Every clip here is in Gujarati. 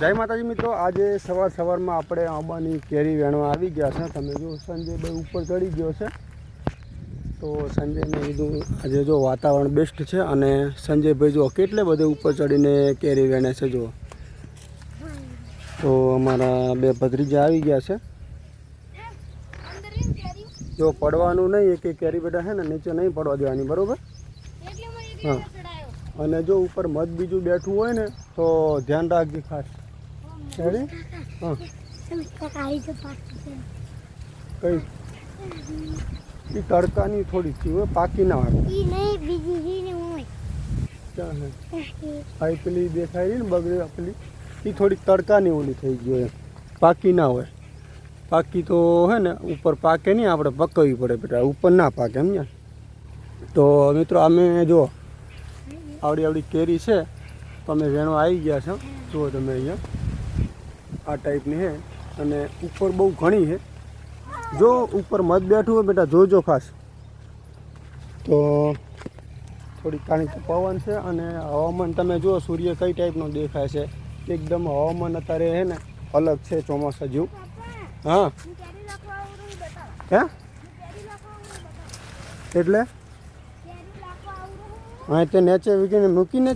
જય માતાજી મિત્રો આજે સવાર સવારમાં આપણે આંબાની કેરી વેણવા આવી ગયા છે. તમે જો સંજયભાઈ ઉપર ચડી ગયો છે. તો સંજયને કીધું આજે જો વાતાવરણ બેસ્ટ છે અને સંજયભાઈ જો કેટલે બધે ઉપર ચડીને કેરી વેણે છે જો તો અમારા બે ભત્રીજા આવી ગયા છે. જો પડવાનું નહીં એક કેરી બેટા છે ને નીચે નહીં પડવા દેવાની બરાબર? હા. અને જો ઉપર મધ બીજું બેઠું હોય ને તો ધ્યાન રાખજે ખાસ. રેડી? હા. કઈ? એ તડકાની થોડી હોય, પાકી ના હોય. પેલી દેખાય ને, બગડી પેલી એ થોડીક તડકાની ઓલી થઈ ગયો પાકી ના હોય. પાકી તો હે ને, ઉપર પાકે નહીં, આપણે પકવવી પડે બેટા, ઉપર ના પાકે એમ ને તો મિત્રો, અમે જો આવડી આવડી કેરી છે, તો અમે વેણો આવી ગયા છો. જુઓ તમે અહીંયા. આ ટાઈપની છે અને ઉપર બહુ ઘણી છે જો ઉપર મત બેઠું હોય બેટા, જોજો ખાસ. તો થોડી કાણી પવન છે અને હવામાન તમે જુઓ, સૂર્ય કઈ ટાઈપનો દેખાય છે. એકદમ હવામાન અત્યારે છે ને, અલગ છે ચોમાસા જેવું. હા. હે? એટલે? હા તે નેચે વીકીને મૂકીને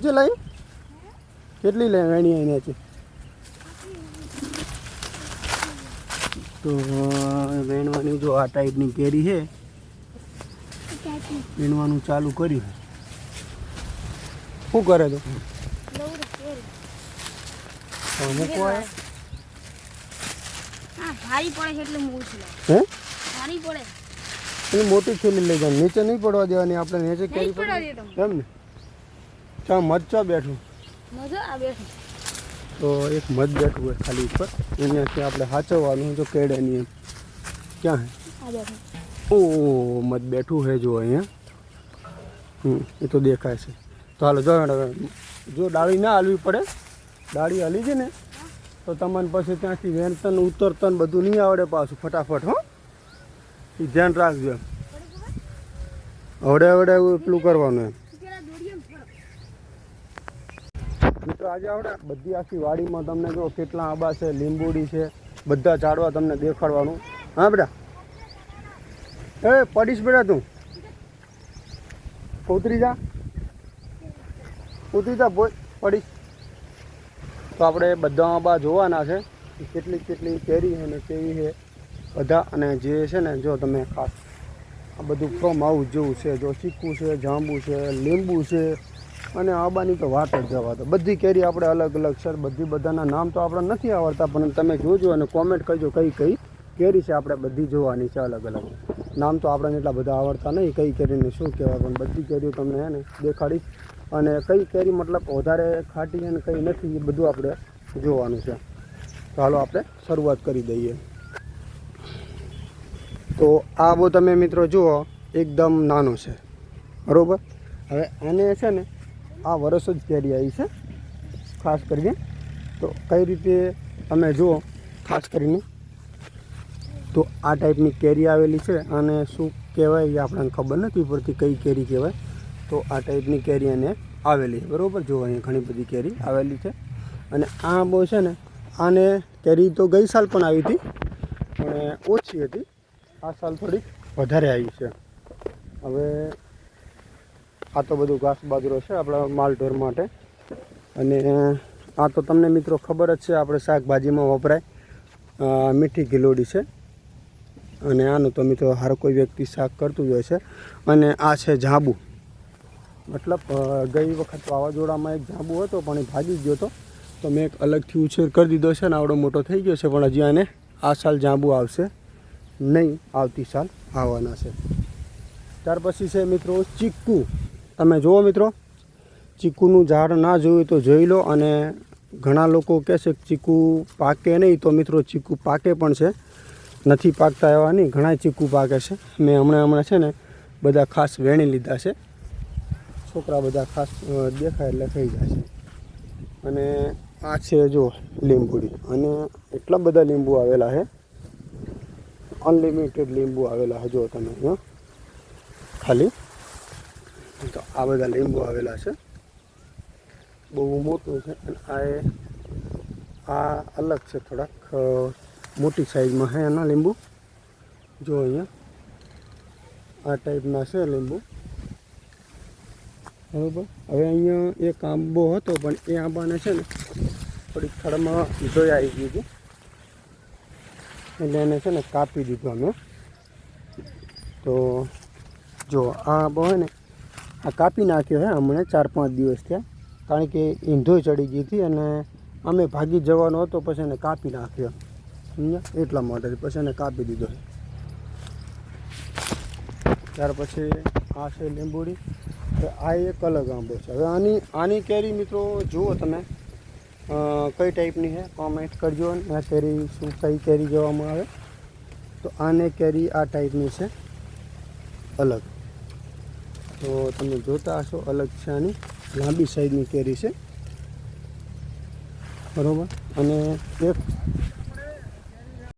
કેટલી લે વેણી અહીં નેચે? તો વેણવાની જો આ ટાઈપની કેરી છે વેણવાનું ચાલુ કર્યું શું કરે તો મોટી થેલી લઈ જાય નીચે નહીં પડવા દેવાની આપણે નીચે કેરી પડે. એમ ને? ચા મરચા બેઠું? મજા આ છે તો એક મધ બેઠું હોય ખાલી ઉપર. અહીંયાથી આપણે સાચવવાનું જો કેળાની એમ. ક્યાં હે? ઓ, મધ બેઠું હે જો અહીંયા. હમ, એ તો દેખાય છે. તો હાલો, જો. જો ડાળી ના હાલવી પડે, ડાળી હલી છે ને, તો તમને પછી ત્યાંથી વેણતન ઉતરતન બધું નહીં આવડે પાછું, ફટાફટ, હો. એ ધ્યાન રાખજો એમ. હવડે હવડે પેલું કરવાનું એમ. મિત્રો, આજે આપણે બધી આખી વાડીમાં તમને જો કેટલા આંબા છે, લીંબુડી છે, બધા ઝાડવા તમને દેખાડવાનું. હા, બેટા? એ, પડીશ, બેટા, તું. ઉતરી જા. ઉતરી જા પડીશ. તો આપણે બધા આંબા જોવાના છે કેટલી કેટલી કેરી છે ને કેવી છે બધા. અને જે છે ને, જો તમે ખાસ આ બધું ફ્રોમ હાઉસ જેવું છે, જો ચીકુ છે, જાંબુ છે, લીંબુ છે અને આંબાની તો વાત જ જવા દો. બધી કેરી આપણે અલગ અલગ છે, બધી બધાના નામ તો આપણે નથી આવડતા, પણ તમે જોજો અને કોમેન્ટ કરજો કઈ કઈ કેરી છે આપણે બધી જોવાની છે અલગ અલગ. નામ તો આપણને એટલા બધા આવડતા નહીં, કઈ કેરીને શું કહેવાય, પણ બધી કેરીઓ તમને હે ને દેખાડીશ. અને કઈ કેરી મતલબ વધારે ખાટી અને કઈ નથી, એ બધું આપણે જોવાનું છે. ચાલો આપણે શરૂઆત કરી દઈએ. તો આ બહુ તમે મિત્રો જુઓ, એકદમ નાનો છે. બરાબર? હવે આને છે ને આ વર્ષો જ કેરી આવી છે, ખાસ કરીને. તો કઈ રીતે તમે જુઓ, ખાસ કરીને. તો આ ટાઈપની કેરી આવેલી છે અને શું કહેવાય એ આપણને ખબર નથી પડતી કઈ કેરી કહેવાય. તો આ ટાઈપની કેરી અને આવેલી છે, બરાબર? જો અહીંયા ઘણી બધી કેરી આવેલી છે. અને આ બહુ છે ને, આને કેરી તો ગઈ સાલ પણ આવી હતી, પણ ઓછી હતી. આ સાલ થોડીક વધારે આવી છે. હવે આ તો બધું ઘાસ બાજરો છે આપણા માલઢોર માટે. અને આ તો તમને મિત્રો ખબર જ છે, આપણે શાકભાજીમાં વપરાય મીઠી ગિલોડી છે. અને આનું તો મિત્રો હર કોઈ વ્યક્તિ શાક કરતું જ હોય છે. અને આ છે જાંબુ. મતલબ ગઈ વખત વાવાઝોડામાં એક જાંબુ હતો, પણ એ ભાગી ગયો હતો. તો મેં એક અલગથી ઉછેર કરી દીધો છે ને, આવડો મોટો થઈ ગયો છે, પણ હજી આને આ સાલ જાંબુ આવશે. નહીં, આવતી સાલ આવવાના છે. ત્યાર પછી છે મિત્રો ચીકુ તમે જુઓ મિત્રો, ચીકુનું ઝાડ ના જોયું તો જોઈ લો અને ઘણા લોકો કહે છે કે ચીકુ પાકે નહીં તો મિત્રો ચીકુ પાકે પણ છે. નથી પાકતા એવા નહીં ઘણા ચીકુ પાકે છે. મેં હમણાં હમણાં છે ને બધા ખાસ વેણી લીધા છે. છોકરા બધા ખાસ દેખાય એટલે થઈ જાય છે. અને આ છે જો લીંબુડી, અને એટલા બધા લીંબુ આવેલા છે. અનલિમિટેડ લીંબુ આવેલા છે તમે, હં. ખાલી. આ બધા લીંબુ આવેલા છે. બહુ મોટું છે અને આ આ અલગ છે થોડાક મોટી સાઈઝમાં છે એના લીંબુ. જો અહીંયા. આ ટાઈપના છે લીંબુ. બરાબર? હવે અહીંયા એક આંબો હતો, પણ એ આંબાને છે ને થોડીક થડમાં જોઈ આવી ગયું હતું. એટલે એને છે ને કાપી દીધું અમે. તો જો આ આંબો હોય ને આ કાપી નાખ્યો છે હમણાં, ચાર પાંચ દિવસ થયા. કારણ કે ઈંધોય ચડી ગઈ હતી અને અમે ભાગી જવાનો હતો, પછી એને કાપી નાખ્યો. સમજ્યા? એટલા માટે પછી એને કાપી દીધો. ત્યાર પછી આ છે લીંબુડી. આ એક અલગ આંબો છે. હવે આની આની કેરી મિત્રો જુઓ તમે. કઈ ટાઈપની છે? કોમેન્ટ કરજો અને આ કેરી શું, કઈ કેરી જોવામાં આવે. તો આને કેરી આ ટાઈપની છે. અલગ. તો તમે જોતા હશો અલગ છે આની. લાંબી સાઈઝની કેરી છે. બરાબર? અને એક